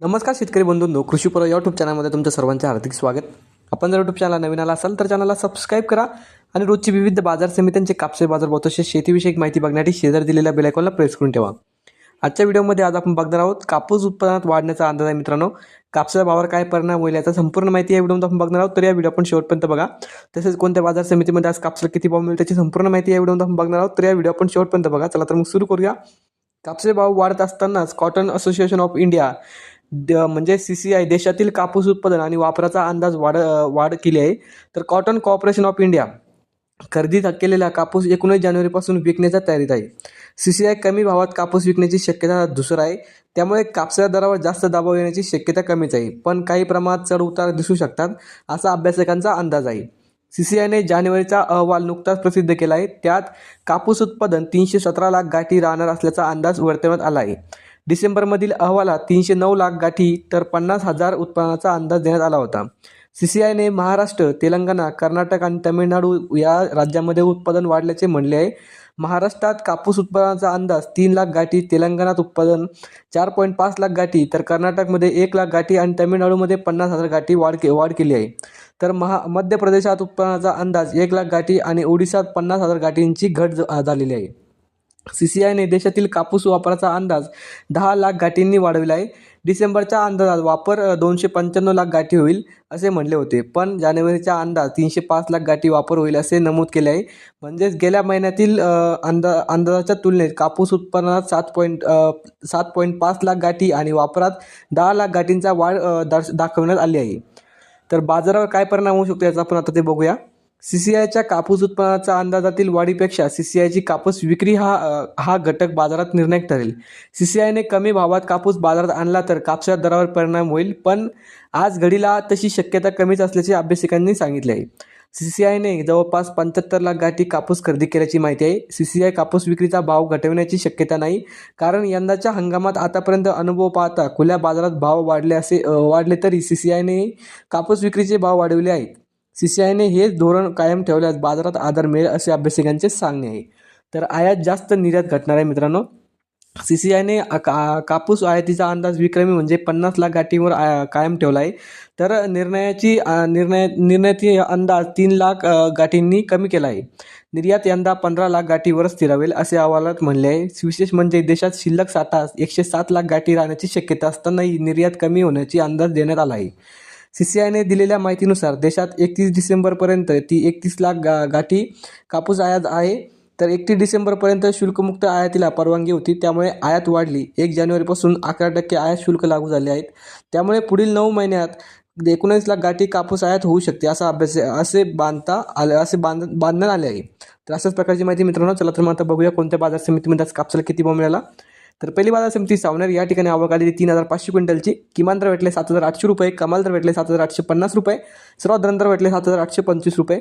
नमस्कार शेतकरी बंधूंनो या यूट्यूब चॅनलमध्ये तुमचं सर्वांचे हार्दिक स्वागत. आपण जर यूट्यूब चॅनल नवीन आला असाल तर चॅनलला सबस्क्राईब करा आणि रोजची विविध बाजार समित्यांचे कापसे बाजार भाव तसेच शेतीविषयक माहिती बघण्यासाठी शेजार दिलेल्या बेलायकॉनला प्रेस करून ठेवा. आजच्या व्हिडिओमध्ये आज आपण बघणार आहोत कापूस उत्पादनात वाढण्याचा अंदाज आहे मित्रांनो. कापसाच्या भावावर काय परिणाम होईल याचा संपूर्ण माहिती या व्हिडिओमध्ये आपण बघणार आहोत. तर या व्हिडिओ आपण शेवटपर्यंत बघा. तसेच कोणत्या बाजार समितीमध्ये आज कापसाला किती भाव मिळेल त्याची संपूर्ण माहिती या व्हिडिओमध्ये आपण बघणार आहोत. तर या व्हिडिओ आपण शेवटपर्यंत बघा. चला तर मग सुरू करूया. कापसे भाव वाढत असतानाच cotton association of India the म्हणजे सी सी आय देशातील कापूस उत्पादन आणि वापराचा अंदाज वाढ वाढ केली आहे. तर कॉटन कॉर्पोरेशन ऑफ इंडिया खरेदी केलेला कापूस एकोणीस जानेवारीपासून विकण्याच्या तयारीत आहे. सी सी आय कमी भावात कापूस विकण्याची शक्यता दुसरं आहे. त्यामुळे कापसाच्या दरावर जास्त दबाव येण्याची शक्यता कमीच आहे. पण काही प्रमाणात चढ उतार दिसू शकतात असा अभ्यासकांचा अंदाज आहे. सी सी आयने जानेवारीचा अहवाल नुकताच प्रसिद्ध केला आहे. त्यात कापूस उत्पादन तीनशे सतरा लाख गाठी राहणार असल्याचा अंदाज वर्तवण्यात आला आहे. डिसेंबरमधील अहवालात तीनशे नऊ लाख गाठी तर पन्नास हजार उत्पादनाचा अंदाज देण्यात आला होता. सी सी आयने महाराष्ट्र तेलंगणा कर्नाटक आणि तामिळनाडू या राज्यामध्ये उत्पादन वाढल्याचे म्हणले आहे. महाराष्ट्रात कापूस उत्पादनाचा अंदाज तीन लाख गाठी तेलंगणात उत्पादन चार पॉईंट पाच लाख गाठी तर कर्नाटकमध्ये एक लाख गाठी आणि तामिळनाडूमध्ये पन्नास हजार गाठी वाढ के वाढ केली आहे. तर महा मध्य प्रदेशात उत्पादनाचा अंदाज एक लाख गाठी आणि ओडिशात पन्नास हजार गाठींची घट झालेली आहे. सी सी आयने देशातील कापूस वापराचा अंदाज दहा लाख गाठींनी वाढविला आहे. डिसेंबरच्या अंदाजात वापर दोनशे पंच्याण्णव लाख गाठी होईल असे म्हणले होते. पण जानेवारीचा अंदाज तीनशे पाच लाख गाठी वापर होईल असे नमूद केले आहे. म्हणजेच गेल्या महिन्यातील अंदा अंदाजाच्या तुलनेत कापूस उत्पादनात सात पॉईंट सात पॉईंट पाच लाख गाठी आणि वापरात दहा लाख गाठींचा वाढ दर्श दाखवण्यात आली आहे. तर बाजारावर काय परिणाम होऊ शकतो याचा आपण आता ते बघूया. सी सी आयच्या कापूस उत्पादनाच्या अंदाजातील वाढीपेक्षा सी सी आयची कापूस विक्री हा हा घटक बाजारात निर्णायक ठरेल. सी सी आयने कमी भावात कापूस बाजारात आणला तर कापसाच्या दरावर परिणाम होईल पण आज घडीला तशी शक्यता कमीच असल्याचे अभ्यासकांनी सांगितले आहे. सी सी आयने जवळपास पंच्याहत्तर लाख गाठी कापूस खरेदी केल्याची माहिती आहे. सी सी आय कापूस विक्रीचा भाव घटवण्याची शक्यता नाही कारण यंदाच्या हंगामात आतापर्यंत अनुभव पाहता खुल्या बाजारात भाव वाढले असे वाढले तरी सी सी आयने कापूस विक्रीचे भाव वाढवले आहेत. सी सी आयने हेच धोरण कायम ठेवल्यास बाजारात आधार मिळेल असे अभ्यासकांचे सांगणे आहे. तर आयात जास्त निर्यात घटणार आहे मित्रांनो. सी सी आयने का कापूस आयातीचा अंदाज विक्रमी म्हणजे पन्नास लाख गाठीवर आ- कायम ठेवला आहे. तर निर्णयाची निर्णय निर्णयाची अंदाज तीन लाख गाठींनी कमी केला आहे. निर्यात यंदा पंधरा लाख गाठीवर स्थिरावेल असे अहवालात म्हणले आहे. विशेष म्हणजे देशात शिल्लक साठा एकशे सात लाख गाठी राहण्याची शक्यता असतानाही निर्यात कमी होण्याची अंदाज देण्यात आला आहे. सी सी आयने दिलेल्या माहितीनुसार देशात एकतीस डिसेंबरपर्यंत ती एकतीस लाख गा गाठी कापूस आयात आहे. तर एकतीस डिसेंबरपर्यंत शुल्कमुक्त आयातीला परवानगी होती. त्यामुळे आयात वाढली. एक जानेवारीपासून अकरा टक्के आयात शुल्क लागू झाले आहेत. त्यामुळे पुढील नऊ महिन्यात एकोणीस लाख गाठी कापूस आयात होऊ शकते असा अभ्यास असे बांधता आले असे बांध बांधण्यात आले आहे. तर अशाच प्रकारची माहिती मित्रांनो चला तर मग आता बघूया कोणत्या बाजार समितीमध्ये आज कापसाला किती भाव मिळाला. तर पहिली बाजार समिती सावनेर या ठिकाणी आवक आलेली तीन हजार पाचशे क्विंटलची. किमान दर भेटले सात हजार आठशे रुपये कमाल दर भेटले सात हजार आठशे पन्नास रुपये सर्वात दर भेटले सात हजार आठशे पंचवीस रुपये.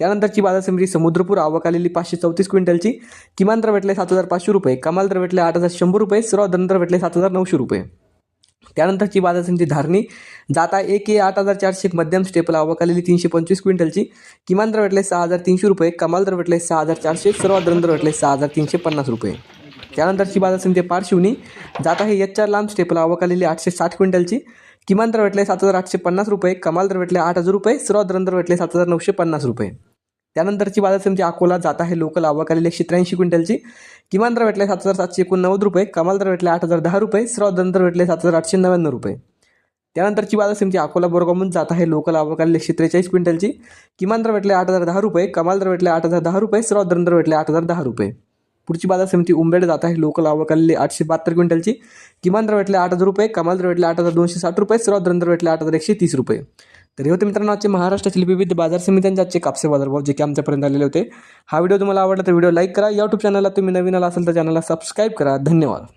त्यानंतरची बाजार समिती समुद्रपूर आवक आलेली पाचशे चौतीस क्विंटलची. किमान दर भेटले सात हजार पाचशे रुपये कमाल दर भेटले आठ हजार शंभर रुपये सर्वात दर भेटले सात हजार नऊशे रुपये. त्यानंतरची बाजार समिती धारणी जाता एक ए आठ हजार चारशे मध्यम स्टेपल आवक आलेली तीनशे पंचवीस क्विंटलची. किमान दर भेटले सहा हजार तीनशे रुपये कमाल दर भेटले सहा हजार चारशे सर्वात दर भेटले सहा हजार तीनशे पन्नास रुपये. त्यानंतरची असेल ते पारशिवनी. जात आहे एच चार लांब स्टेपला. आवकलेली आठशे साठ क्विंटलची. किमान दर भेटले सात हजार आठशे पन्नास रुपये. कमाल दर भेटले आठ हजार रुपये. सर्वात दर भेटले सात हजार नऊशे पन्नास रुपये. त्यानंतरची बाजार समिती अकोला. जात आहे लोकल. आवक एकशे त्र्याऐंशी क्विंटलची. किमान दर भेटले सात हजार सातशे एकोणनव्वद रुपये. कमाल दर भेटले आठ हजार दहा रुपये. सर्वात दर भेटले सात हजार आठशे नव्याण्णव रुपये. त्यानंतरची बाजार समिती अकोला बोरगावमधून जात आहे लोकल. आवक एकशे त्रेचाळीस क्विंटलची. किमान दर भेटले आठ हजार दहा रुपये. कमाल दर भेटले आठ हजार दहा रुपये. सर्वात दर भेटले आठ हजार दहा रुपये. पुढची बाजार समिती उंबेड जात आहे. लोकल आवकलेली आठशे बहात्तर क्विंटलची. किमान दर भेटले आठ हजार रुपये कमाल दर भेटले आठ हजार दोनशे साठ रुपये सर्वात दर भेटले आठ हजार एकशे तीस रुपये. तर हे होते मित्रांनो आजचे महाराष्ट्रातील विविध बाजार समित्यांचे आजचे कापसे बाजार भाव जे की आमच्यापर्यंत आलेले होते. हा व्हिडिओ तुम्हाला आवडला तर व्हिडिओ लाईक करा. यूट्यूब चॅनलला तुम्ही नवीन आला असेल तर चॅनलला सबस्क्राईब करा. धन्यवाद.